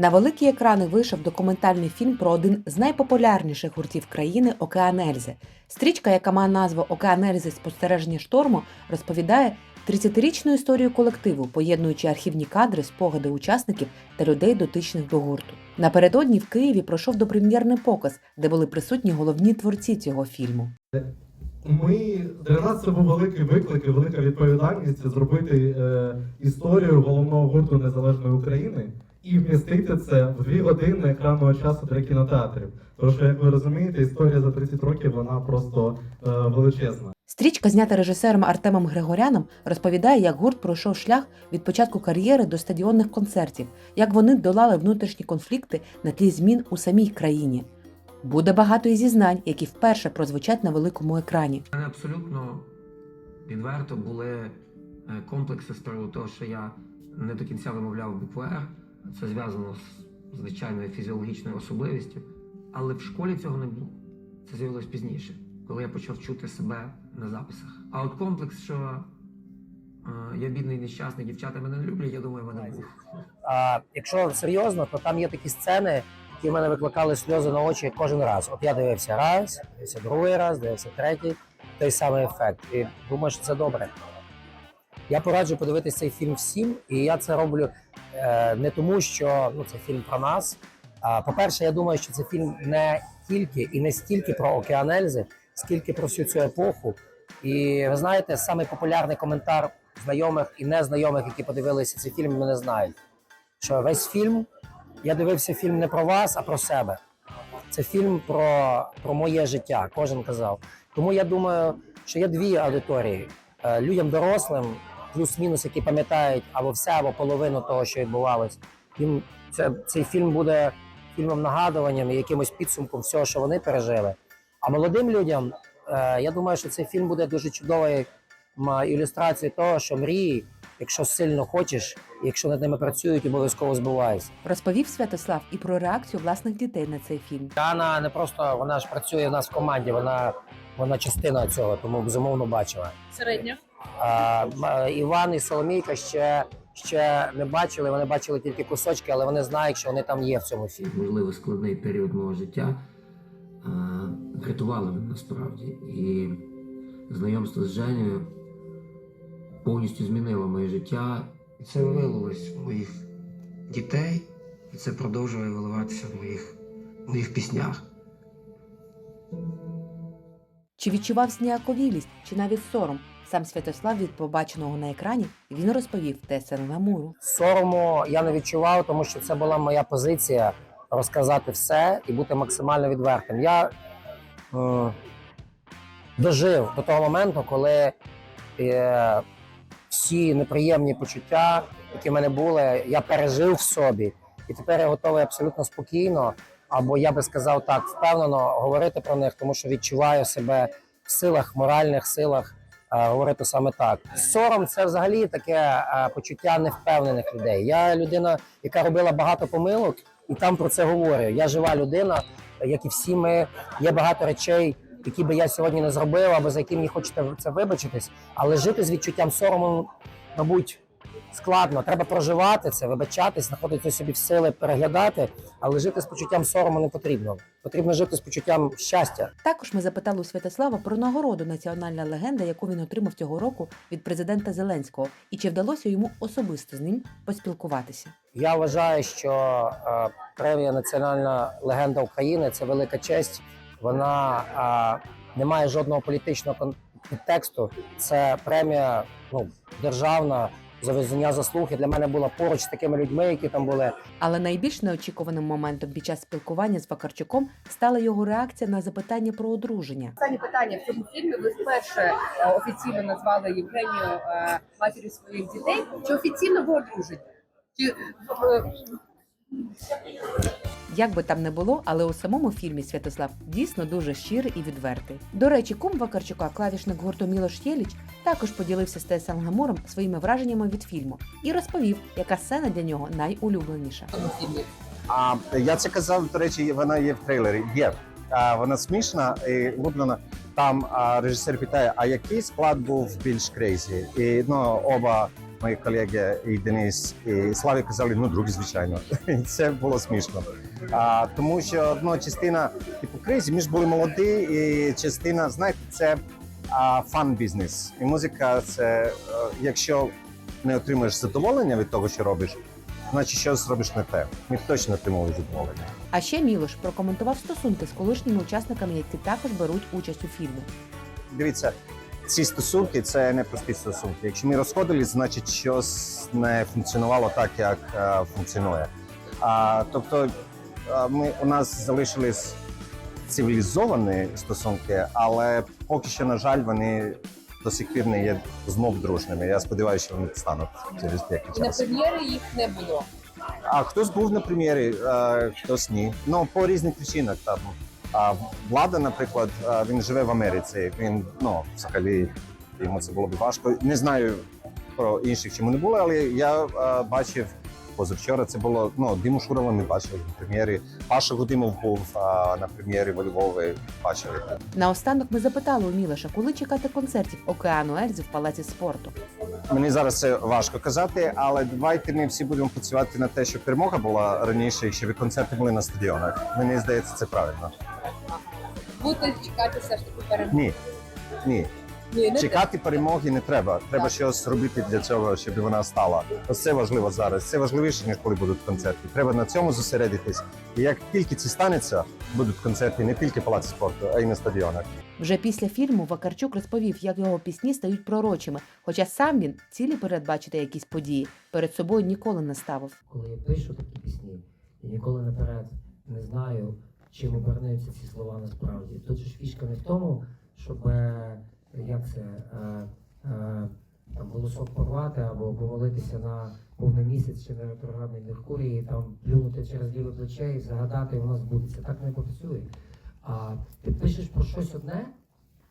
На великі екрани вийшов документальний фільм про один з найпопулярніших гуртів країни Океан Ельзи. Стрічка, яка має назву Океан Ельзи спостереження шторму, розповідає 30-річну історію колективу, поєднуючи архівні кадри, спогади учасників та людей, дотичних до гурту. Напередодні в Києві пройшов допрем'єрний показ, де були присутні головні творці цього фільму. Ми для нас це був великий виклик і велика відповідальність зробити е, історію головного гурту незалежної України і вмістити це в дві години екранного часу для кінотеатрів. Тому що, як ви розумієте, історія за 30 років вона просто е, величезна. Стрічка, знята режисером Артемом Григоряном, розповідає, як гурт пройшов шлях від початку кар'єри до стадіонних концертів, як вони долали внутрішні конфлікти на тлі змін у самій країні. Буде багато і зізнань, які вперше прозвучать на великому екрані. У мене абсолютно відверто були е, комплекси з приводу того, що я не до кінця вимовляв букву «Р». Це зв'язано з звичайною фізіологічною особливістю. Але в школі цього не було. Це з'явилось пізніше, коли я почав чути себе на записах. А от комплекс, що е, я бідний нещасний, дівчата мене не люблять, я думаю, мене був. А якщо серйозно, то там є такі сцени, які в мене викликали сльози на очі кожен раз. От я дивився раз, дивився другий раз, дивився третій, той самий ефект. І думаю, що це добре. Я пораджу подивитися цей фільм всім, і я це роблю не тому, що ну, це фільм про нас. По-перше, я думаю, що це фільм не тільки і не стільки про Океан Ельзи, скільки про всю цю епоху. І ви знаєте, самий популярний коментар знайомих і незнайомих, які подивилися цей фільм, мене знають. Що весь фільм я дивився фільм не про вас, а про себе. Це фільм про, про моє життя, кожен казав. Тому я думаю, що є дві аудиторії: Е, людям дорослим, плюс-мінус, які пам'ятають або все, або половину того, що відбувалось. Їм це, цей фільм буде фільмом нагадуванням і якимось підсумком всього, що вони пережили. А молодим людям, е, я думаю, що цей фільм буде дуже чудовою ілюстрацією того, що мрії, якщо сильно хочеш, якщо над ними працюють, обов'язково збуваються. Розповів Святослав і про реакцію власних дітей на цей фільм. Яна не просто вона ж працює в нас в команді, вона, вона частина цього, тому безумовно бачила. Середня. Іван і Соломійка ще, ще не бачили, вони бачили тільки кусочки, але вони знають, що вони там є в цьому фільмі. можливо, складний період мого життя врятували мене насправді. І знайомство з Женєю повністю змінило моє життя. І це вилилось в моїх дітей, і це продовжує виливатися в моїх, в моїх піснях. Чи відчував зніяковілість, чи навіть сором? Сам Святослав від побаченого на екрані він розповів ТСН Ламуру. Сорому я не відчував, тому що це була моя позиція розказати все і бути максимально відвертим. Я е, дожив до того моменту, коли е, всі неприємні почуття, які в мене були, я пережив в собі. І тепер я готовий абсолютно спокійно, або я би сказав так, впевнено говорити про них, тому що відчуваю себе в силах, моральних силах говорити саме так. Сором це взагалі таке е, почуття невпевнених людей. Я людина, яка робила багато помилок, і там про це говорю. Я жива людина, як і всі ми. Є багато речей, які би я сьогодні не зробив, або за які мені хочете це вибачитись. Але жити з відчуттям сорому, мабуть, складно. Треба проживати це, вибачатись, знаходити собі в сили переглядати, але жити з почуттям сорому не потрібно. Потрібно жити з почуттям щастя. Також ми запитали у Святослава про нагороду Національна легенда, яку він отримав цього року від президента Зеленського, і чи вдалося йому особисто з ним поспілкуватися. Я вважаю, що е, премія Національна легенда України це велика честь. Вона е, не має жодного політичного кон- підтексту. Це премія ну, державна за заслуги для мене була поруч з такими людьми, які там були. Але найбільш неочікуваним моментом під час спілкування з Вакарчуком стала його реакція на запитання про одруження. Останнє питання в цьому фільмі. Ви вперше е, офіційно назвали Євгенію е, матір'ю своїх дітей. Чи офіційно ви одружені? Чи е, Як би там не було, але у самому фільмі Святослав дійсно дуже щирий і відвертий. До речі, кум Вакарчука, клавішник гурту Мілош Єліч, також поділився з ТСН Гамуром своїми враженнями від фільму і розповів, яка сцена для нього найулюбленіша. А я це казав, до речі, вона є в трейлері. Є. А, вона смішна і влюблена. Там а, режисер питає, а який склад був більш крейзі? І ну, оба мої колеги і Денис і Славі казали, ну другі, звичайно. І це було смішно. А, тому що одна частина, типу, кризі, ми ж були молоді, і частина, знаєте, це а, фан-бізнес. І музика це, е, якщо не отримуєш задоволення від того, що робиш, значить щось робиш не те. Ми точно отримали задоволення. А ще Мілош прокоментував стосунки з колишніми учасниками, які також беруть участь у фільмі. Дивіться, ці стосунки це не прості стосунки. Якщо ми розходились, значить щось не функціонувало так, як е, функціонує. А, тобто е, ми, у нас залишились цивілізовані стосунки, але поки що, на жаль, вони до сих пір не є знов дружними. Я сподіваюся, що вони стануть через деякий На час. прем'єри їх не було. А хтось був на прем'єрі, е, хтось ні. Ну по різних причинах. Там а влада, наприклад, е, він живе в Америці. Він ну взагалі йому це було б важко. Не знаю про інших, чому не було, але я е, бачив позавчора. Це було ну Диму Шурова ми бачили на прем'єрі. Паша Гудимов був е, на прем'єрі во Львові. Бачили. Наостанок ми запитали у Мілоша, коли чекати концертів океану Ельзи в палаці спорту. Мені зараз це важко казати, але давайте ми всі будемо працювати на те, щоб перемога була раніше, і щоб концерти були на стадіонах. Мені здається, це правильно. Будете чекати все ж таки перемоги. Ні, ні. Ні, не Чекати перемоги не треба. Треба Так. щось робити для цього, щоб вона стала. Ось це важливо зараз. Це важливіше, ніж коли будуть концерти. Треба на цьому зосередитись. І як тільки це станеться, будуть концерти не тільки в палаці спорту, а й на стадіонах. Вже після фільму Вакарчук розповів, як його пісні стають пророчими, хоча сам він цілі передбачити якісь події перед собою ніколи не ставив. коли я пишу такі пісні, я ніколи наперед не знаю, чим обернуться ці слова насправді. Тут ж фішка не в тому, щоб е, як це е, е, там голосок порвати або помолитися на повний місяць чи на ретроградний Меркурій, там плюнути через ліве плече і загадати, і воно збудеться. Так не працює. А ти пишеш про щось одне,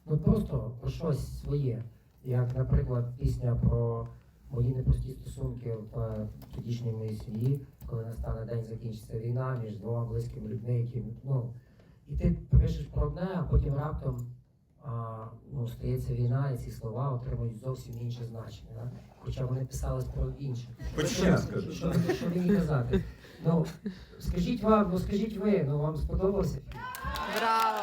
ну просто про щось своє. Як, наприклад, пісня про мої непрості стосунки в е, тодішній моїй сім'ї, коли настане день, закінчиться війна між двома близькими людьми, які ну і ти пишеш про одне, а потім раптом а, ну, стається війна, і ці слова отримують зовсім інше значення. Да? Хоча вони писались про інше. Хоч Що-. Що, що, що мені казати? Ну скажіть вам, ну скажіть ви, ну вам сподобався? Браво!